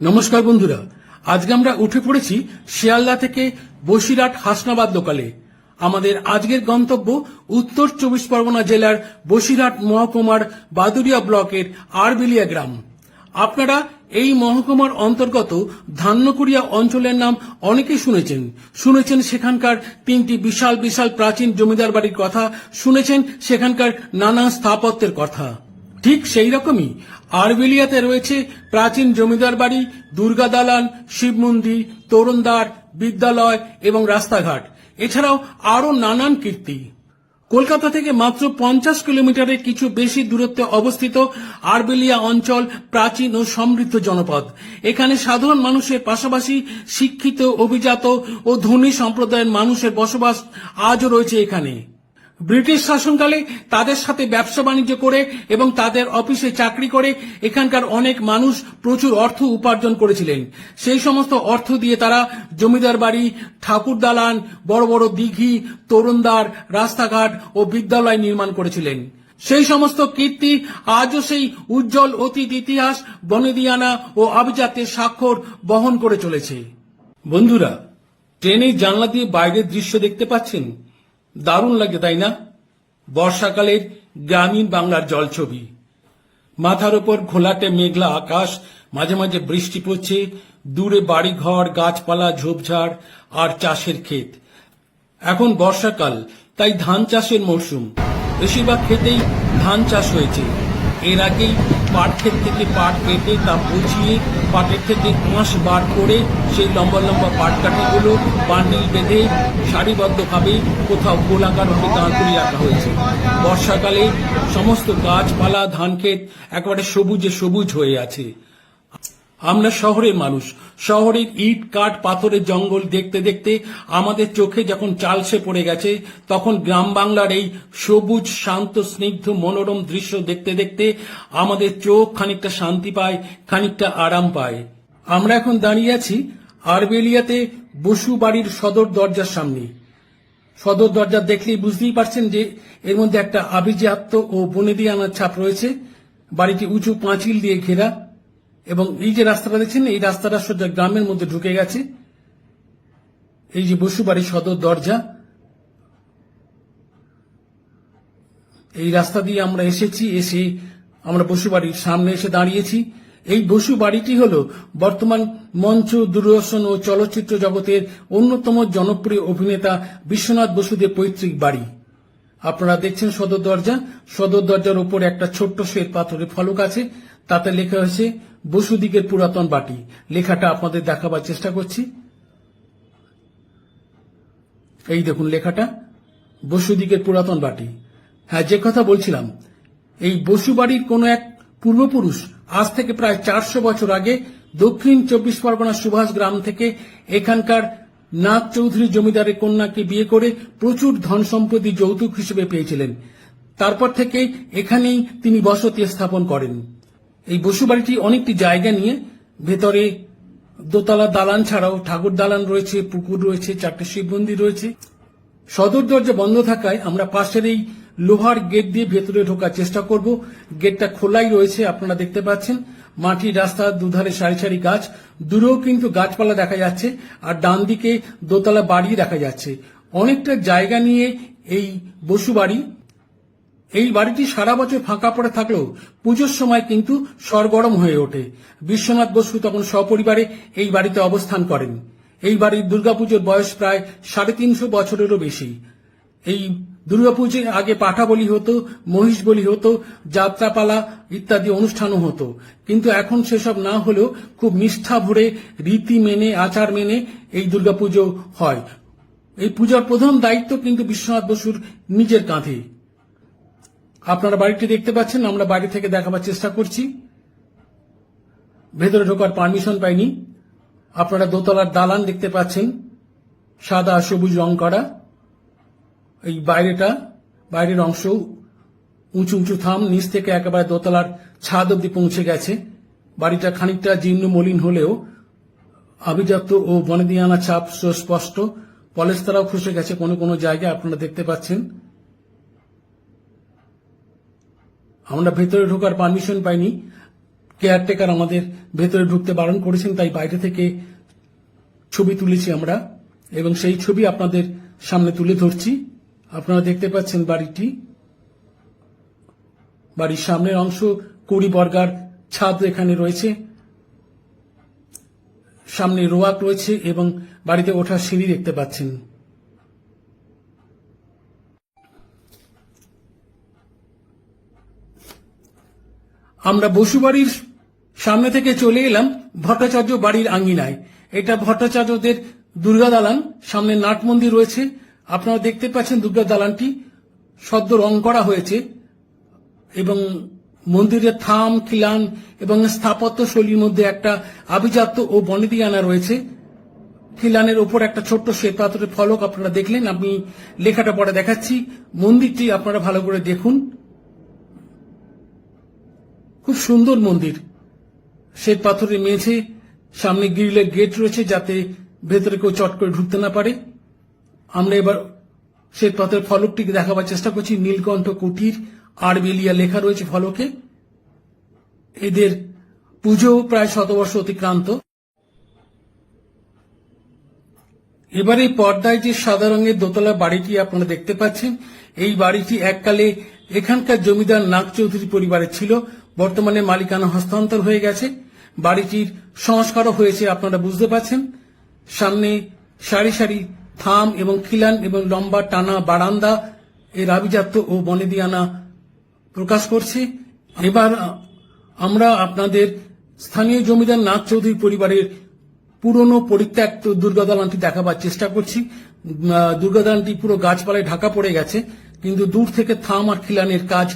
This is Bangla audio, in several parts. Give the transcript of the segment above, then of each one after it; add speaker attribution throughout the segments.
Speaker 1: নমস্কার বন্ধুরা, আজকে আমরা উঠে পড়েছি শিয়ালদা থেকে বসিরহাট হাসনাবাদ লোকালে। আমাদের আজকের গন্তব্য উত্তর চব্বিশ পরগনা জেলার বসিরহাট মহকুমার বাদুরিয়া ব্লকের আরবিলিয়া গ্রাম। আপনারা এই মহকুমার অন্তর্গত ধান্যকুড়িয়া অঞ্চলের নাম অনেকেই শুনেছেন। শুনেছেন সেখানকার তিনটি বিশাল বিশাল প্রাচীন জমিদার বাড়ির কথা, শুনেছেন সেখানকার নানা স্থাপত্যের কথা। ঠিক সেই রকমই আরবেলিয়াতে রয়েছে প্রাচীন জমিদার বাড়ি, দুর্গা দালান শিব মন্দির, তরুণদ্বার, বিদ্যালয় এবং রাস্তাঘাট। এছাড়াও আরও নানান কীর্তি। কলকাতা থেকে মাত্র পঞ্চাশ কিলোমিটারের কিছু বেশি দূরত্বে অবস্থিত আরবেলিয়া অঞ্চল প্রাচীন ও সমৃদ্ধ জনপদ। এখানে সাধারণ মানুষের পাশাপাশি শিক্ষিত, অভিজাত ও ধনী সম্প্রদায়ের মানুষের বসবাস আজও রয়েছে এখানে। ব্রিটিশ শাসনকালে তাদের সাথে ব্যবসা বাণিজ্য করে এবং তাদের অফিসে চাকরি করে এখানকার অনেক মানুষ প্রচুর অর্থ উপার্জন করেছিলেন। সেই সমস্ত অর্থ দিয়ে তারা জমিদার বাড়ি, ঠাকুর দালান, বড় বড় দিঘি তরুণদ্বার রাস্তাঘাট ও বিদ্যালয় নির্মাণ করেছিলেন। সেই সমস্ত কীর্তি আজও সেই উজ্জ্বল অতীত ইতিহাস, বনেদিয়ানা ও আভিজাত্যের স্বাক্ষর বহন করে চলেছে। বন্ধুরা, ট্রেনের জানলা দিয়ে বাইরের দৃশ্য দেখতে পাচ্ছেন? দারুণ লাগে, তাই না? বর্ষাকালের গ্রামীণ বাংলার জলছবি। মাথার ওপর ঘোলাটে মেঘলা আকাশ, মাঝে মাঝে বৃষ্টি পড়ছে, দূরে বাড়িঘর, গাছপালা, ঝোপঝাড় আর চাষের ক্ষেত। এখন বর্ষাকাল, তাই ধান চাষের মরশুম। বেশিরভাগ ক্ষেতেই ধান চাষ হয়েছে। এর আগেই পাট ক্ষেত থেকে পাট কেটে তা বুঝিয়ে পাটের থেকে আঁশ বার করে সেই লম্বা লম্বা পাট কাঠিগুলো বান্ডিল বেঁধে সারিবদ্ধভাবে কোথাও গোলাকারভাবে দাঁড় করিয়ে রাখা হয়েছে। বর্ষাকালে সমস্ত গাছপালা, ধান ক্ষেত একেবারে সবুজে সবুজ হয়ে আছে। আমরা শহরের মানুষ। শহরের ইট, কাঠ, পাথরের জঙ্গল দেখতে দেখতে আমাদের চোখে যখন চালসে পড়ে গেছে, তখন গ্রাম বাংলার এই সবুজ, শান্ত, স্নিগ্ধ, মনোরম দৃশ্য দেখতে দেখতে আমাদের চোখ খানিকটা শান্তি পায়, খানিকটা আরাম পায়। আমরা এখন দাঁড়িয়ে আছি আরবেলিয়াতে বসু বাড়ির সদর দরজার সামনে। সদর দরজা দেখলেই বুঝতেই পারছেন যে এর মধ্যে একটা আভিজাত্য ও বনেদিয়ানার ছাপ রয়েছে। বাড়িটি উঁচু পাঁচিল দিয়ে ঘেরা। এবং এই যে রাস্তাটা দেখছেন, এই রাস্তাটা সোজা গ্রামের মধ্যে ঢুকে গেছে। এই যে বসুবাড়ি সদর দরজা। এই রাস্তা দিয়ে আমরা এসেছি, এসে আমরা বসুবাড়ির সামনে এসে দাঁড়িয়েছি। এই বসু বাড়িটি হল বর্তমান মঞ্চ, দূরদর্শন ও চলচ্চিত্র জগতের অন্যতম জনপ্রিয় অভিনেতা বিশ্বনাথ বসুদের পৈতৃক বাড়ি। আপনারা দেখছেন সদর দরজা। সদর দরজার উপর একটা ছোট্ট শ্বেত পাথরের ফলক আছে। তাতে লেখা হয়েছে বসুদিকের পুরাতন বাটি। লেখাটা আপনাদের দেখাবার চেষ্টা করছি। এই দেখুন লেখাটা। বসুদিকের পুরাতন বাটি। হ্যাঁ যে কথা বলছিলাম, এই বসু বাড়ির কোন এক পূর্বপুরুষ আজ থেকে প্রায় চারশো বছর আগে দক্ষিণ চব্বিশ পরগনা সুভাষ গ্রাম থেকে এখানকার নাথ চৌধুরী জমিদারের কন্যাকে বিয়ে করে প্রচুর ধন সম্পত্তি যৌতুক হিসেবে পেয়েছিলেন। তারপর থেকে এখানেই তিনি বসতি স্থাপন করেন। এই বসুবাড়িটি অনেকটি জায়গা নিয়ে ভেতরে দোতলা দালান ছাড়াও ঠাকুর দালান রয়েছে, পুকুর রয়েছে, চারটে শিব মন্দির রয়েছে। সদর দরজা বন্ধ থাকায় আমরা পাশের এই লোহার গেট দিয়ে ভেতরে ঢোকার চেষ্টা করব। গেটটা খোলাই রয়েছে, আপনারা দেখতে পাচ্ছেন। মাটির রাস্তা, দুধারে সারি সারি গাছ। দূরেও কিন্তু গাছপালা দেখা যাচ্ছে, আর ডান দিকে দোতলা বাড়ি দেখা যাচ্ছে। অনেকটা জায়গা নিয়ে এই বসু বাড়ি এই বাড়িটি সারা বছর ফাঁকা পড়ে থাকলেও পুজোর সময় কিন্তু সরগরম হয়ে ওঠে। বিশ্বনাথ বসু তখন সপরিবারে এই বাড়িতে অবস্থান করেন। এই বাড়ির দুর্গাপুজোর বয়স প্রায় সাড়ে তিনশো বছরেরও বেশি। এই দুর্গাপুজোর আগে পাঠা বলি হতো, মহিষ বলি হতো, যাত্রাপালা ইত্যাদি অনুষ্ঠানও হতো। কিন্তু এখন সেসব না হলেও খুব নিষ্ঠা ভরে রীতি মেনে, আচার মেনে এই দুর্গাপুজো হয়। এই পূজার প্রধান দায়িত্ব কিন্তু বিশ্বনাথ বসুর নিজের কাঁধে। আপনারা বাড়িটি দেখতে পাচ্ছেন, আমরা বাড়ি থেকে দেখাবার চেষ্টা করছি। ভেতরে ঢোকার পারমিশন পাইনি। আপনারা দোতলার দালান দেখতে পাচ্ছেন, সাদা, সবুজ রং করা। এই বাইরেটা, বাইরের অংশ উঁচু উঁচু থাম, নিচ থেকে একেবারে দোতলার ছাদ অব্দি পৌঁছে গেছে। বাড়িটা খানিকটা জীর্ণ মলিন হলেও আভিজাত্য ও বনেদিয়ানা ছাপ সুস্পষ্ট পলেস্তারাও খসে গেছে, কোনো কোনো জায়গায় আপনারা দেখতে পাচ্ছেন। আমরা ভেতরে ঢোকার পারমিশন পাইনি। কেয়ারটেকার আমাদের ভেতরে ঢুকতে বারণ করেছেন, তাই বাইরে থেকে ছবি তুলেছি আমরা এবং সেই ছবি আপনাদের সামনে তুলে ধরছি। আপনারা দেখতে পাচ্ছেন বাড়িটি। বাড়ির সামনের অংশ কুড়ি বর্গার ছাদ এখানে রয়েছে। সামনে রোয়াক রয়েছে এবং বাড়িতে ওঠার সিঁড়ি দেখতে পাচ্ছেন। আমরা বসুবাড়ির সামনে থেকে চলে এলাম ভট্টাচার্য বাড়ির আঙ্গিনায় এটা ভট্টাচার্যদের দুর্গা দালান, সামনে নাট মন্দির রয়েছে। আপনারা দেখতে পাচ্ছেন দুর্গা দালানটি সদ্য রং করা হয়েছে এবং মন্দিরের থাম, খিলান এবং স্থাপত্য শৈলীর মধ্যে একটা আভিজাত্য ও বনেদিয়ানা রয়েছে। খিলানের ওপর একটা ছোট্ট শ্বেত পাথরের ফলক আপনারা দেখলেন। আমি লেখাটা পরে দেখাচ্ছি। মন্দিরটি আপনারা ভালো করে দেখুন। খুব সুন্দর মন্দির। শ্বেত পাথরের মেঝে, সামনে গ্রিলের গেট রয়েছে যাতে ভেতরে কেউ চট করে ঢুকতে না পারে। আমরা এবার শ্বেত পাথরের ফলকটিকে দেখাবার চেষ্টা করছি। নীলকণ্ঠ কুটির আর আরবেলিয়া লেখা রয়েছে ফলকে। এদের পুজো প্রায় শতবর্ষ অতিক্রান্ত। এবারে পর্দায় যে সাদা রঙের দোতলা বাড়িটি আপনারা দেখতে পাচ্ছেন, এই বাড়িটি এককালে এখানকার জমিদার নাগ চৌধুরী পরিবারের ছিল। বর্তমানে মালিকানা হস্তান্তর হয়ে গেছে। বাড়িটির সংস্কারও হয়েছে, আপনারা বুঝতে পাচ্ছেন সামনে সারি সারি থাম এবং খিলান এবং লম্বা টানা বারান্দা এর আভিজাত্য ও বনেদিয়ানা প্রকাশ করছে। এবার আমরা আপনাদের স্থানীয় জমিদার নাথ চৌধুরী পরিবারের পুরনো পরিত্যক্ত দুর্গাদালানটি দেখাবার চেষ্টা করছি। দুর্গাদালানটি পুরো গাছপালায় ঢাকা পড়ে গেছে, কিন্তু দূর থেকে থাম আর খিলানের কাজ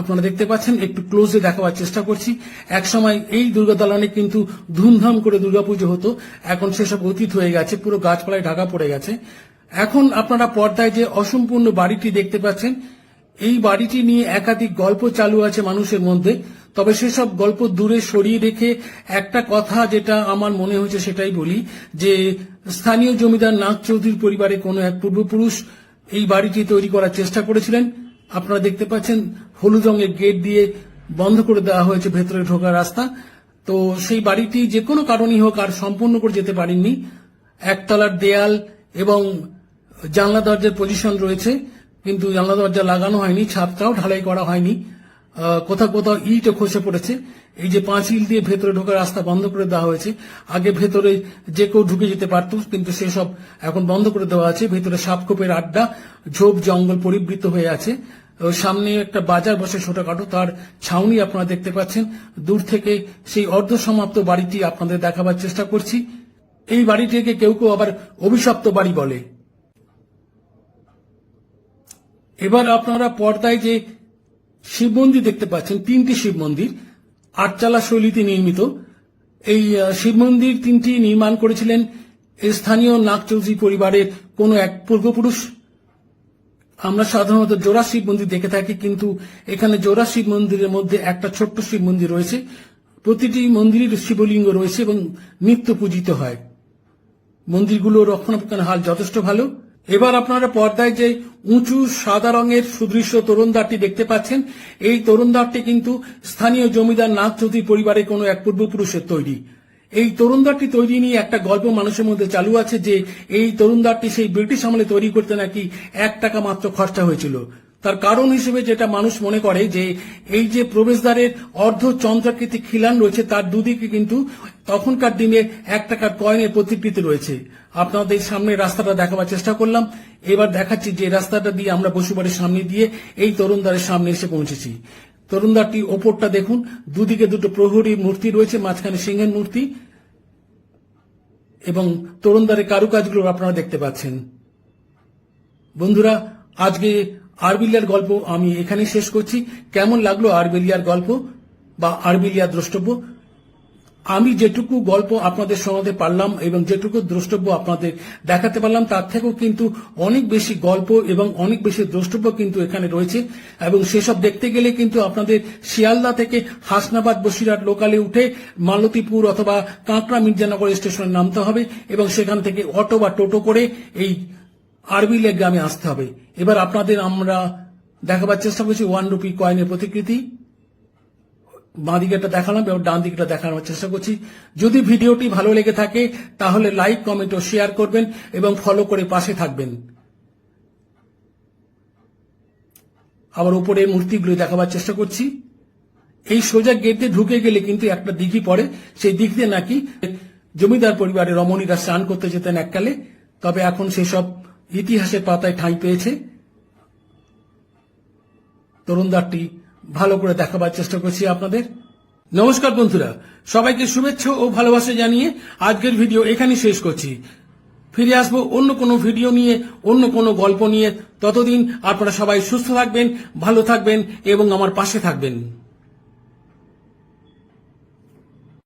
Speaker 1: আপনারা দেখতে পাচ্ছেন, একটু ক্লোজে দেখাবার চেষ্টা করছি। একসময় এই দুর্গাদালানে কিন্তু ধুমধাম করে দুর্গাপুজো হতো। এখন সেসব অতীত হয়ে গেছে, পুরো গাছপালায় ঢাকা পড়ে গেছে। এখন আপনারা পর্দায় যে অসম্পূর্ণ বাড়িটি দেখতে পাচ্ছেন, এই বাড়িটি নিয়ে একাধিক গল্প চালু আছে মানুষের মধ্যে। তবে সেসব গল্প দূরে সরিয়ে রেখে একটা কথা যেটা আমার মনে হয়েছে সেটাই বলি, যে স্থানীয় জমিদার নাগ চৌধুরীর পরিবারে কোনো এক পূর্বপুরুষ এই বাড়িটি তৈরি করার চেষ্টা করেছিলেন। আপনারা দেখতে পাচ্ছেন হলুদ রঙের গেট দিয়ে বন্ধ করে দেওয়া হয়েছে, ভেতরে ঢোকার রাস্তা। তো সেই বাড়িটি যে কোনো কারণেই হোক আর সম্পূর্ণ করে যেতে পারেননি। একতলার দেয়াল এবং জানলা দরজার পজিশন রয়েছে, কিন্তু জানলা দরজা লাগানো হয়নি, ছাদটাও ঢালাই করা হয়নি। কোথাও কোথাও ইটও খসে পড়েছে। এই যে পাঁচিল দিয়ে ভেতরে ঢোকার রাস্তা বন্ধ করে দেওয়া হয়েছে। আগে ভেতরে যে কেউ ঢুকে যেতে পারত, কিন্তু সেসব এখন বন্ধ করে দেওয়া আছে। ভেতরে সাপখোপের আড্ডা, ঝোপ, জঙ্গল পরিবৃত হয়ে আছে। সামনে একটা বাজার বসে ছোটখাটো তার ছাউনি আপনারা দেখতে পাচ্ছেন। দূর থেকে সেই অর্ধসমাপ্ত বাড়িটি আপনাদের দেখাবার চেষ্টা করছি। এই বাড়িটিকে কেউ কেউ আবার অভিশপ্ত বাড়ি বলে। এবার আপনারা পর্দায় যে শিব মন্দির দেখতে পাচ্ছেন, তিনটি শিব মন্দির, আটচালা শৈলীতে নির্মিত। এই শিব মন্দির তিনটি নির্মাণ করেছিলেন স্থানীয় নাগ চৌধুরী পরিবারের কোনো এক পূর্বপুরুষ। আমরা সাধারণত জোড়া শিব মন্দির দেখে থাকি, কিন্তু এখানে জোড়া শিব মন্দিরের মধ্যে একটা ছোট্ট শিব মন্দির রয়েছে। প্রতিটি মন্দিরের শিবলিঙ্গ রয়েছে এবং নিত্য পূজিত হয়। মন্দিরগুলো রক্ষণাবেক্ষণের হাল যথেষ্ট ভালো। এবার আপনারা পর্দায় যে উঁচু সাদা রঙের সুদৃশ্য তরুণদারটি দেখতে পাচ্ছেন, এই তরুণদ্বারটি কিন্তু স্থানীয় জমিদার নাথ চৌধুরী পরিবারের কোনো এক পূর্বপুরুষের তৈরি। এই তরুণদারটি তৈরি নিয়ে একটা গল্প মানুষের মধ্যে চালু আছে যে এই তরুণদারটি সেই ব্রিটিশ আমলে তৈরি করতে নাকি এক টাকা মাত্র খরচা হয়েছিল। তার কারণ হিসেবে যেটা মানুষ মনে করে যে এই যে প্রবেশদ্বারের অর্ধ চন্দ্রাকৃতি খিলান রয়েছে, তার দুদিকে কিন্তু তখনকার দিনে এক টাকার কয়েনের প্রতিকৃতি রয়েছে। আপনাদের সামনে রাস্তাটা দেখাবার চেষ্টা করলাম। এবার দেখাচ্ছি যে রাস্তাটা দিয়ে আমরা বসুবাড়ির সামনে দিয়ে এই তরুণদারের সামনে এসে পৌঁছেছি। তরুণদ্বারটি ওপরটা দেখুন। দুদিকে দুটো প্রহরী মূর্তি রয়েছে, মাঝখানে সিংহের মূর্তি এবং তরুণদারের কারুকাজগুলো আপনারা দেখতে পাচ্ছেন। বন্ধুরা, আজকে আরবিলিয়ার গল্প আমি এখানে শেষ করছি। কেমন লাগল আরবিলিয়ার গল্প বা আরবিলিয়ার দ্রষ্টব্য? আমি যেটুকু গল্প আপনাদের শোনাতে পারলাম এবং যেটুকু দ্রষ্টব্য আপনাদের দেখাতে পারলাম, তার থেকেও কিন্তু অনেক বেশি গল্প এবং অনেক বেশি দ্রষ্টব্য কিন্তু এখানে রয়েছে। এবং সেসব দেখতে গেলে কিন্তু আপনাদের শিয়ালদা থেকে হাসনাবাদ বসিরহাট লোকালে উঠে মালতীপুর অথবা কাঁকড়া মির্জানগর স্টেশনে নামতে হবে এবং সেখান থেকে অটো বা টোটো করে এই আরবিলে গ্রামে আসতে হবে। এবার আপনাদের আমরা দেখাবার চেষ্টা করছি ওয়ান রুপি কয়েনের প্রতিকৃতি। বাঁ দিকেটা দেখালাম এবং ডান দিকটা দেখানোর চেষ্টা করছি। যদি ভিডিওটি ভালো লেগে থাকে, তাহলে লাইক, কমেন্ট ও শেয়ার করবেন এবং ফলো করে পাশে থাকবেন। আবার উপরে মূর্তিগুলো দেখাবার চেষ্টা করছি। এই সোজা গেটে ঢুকে গেলে কিন্তু একটা দিঘি পড়ে। সেই দিক দিয়ে নাকি জমিদার পরিবারের রমণীরা স্নান করতে যেতেন এককালে। তবে এখন সেসব ইতিহাসের পাতায় ঠাঁই পেয়েছে। তরুণদারটি ভালো করে দেখাবার চেষ্টা করছি আপনাদের। নমস্কার বন্ধুরা, সবাইকে শুভেচ্ছা ও ভালোবাসা জানিয়ে আজকের ভিডিও এখানেই শেষ করছি। ফিরে আসব অন্য কোনো ভিডিও নিয়ে, অন্য কোনো গল্প নিয়ে। ততদিন আপনারা সবাই সুস্থ থাকবেন, ভালো থাকবেন এবং আমার পাশে থাকবেন।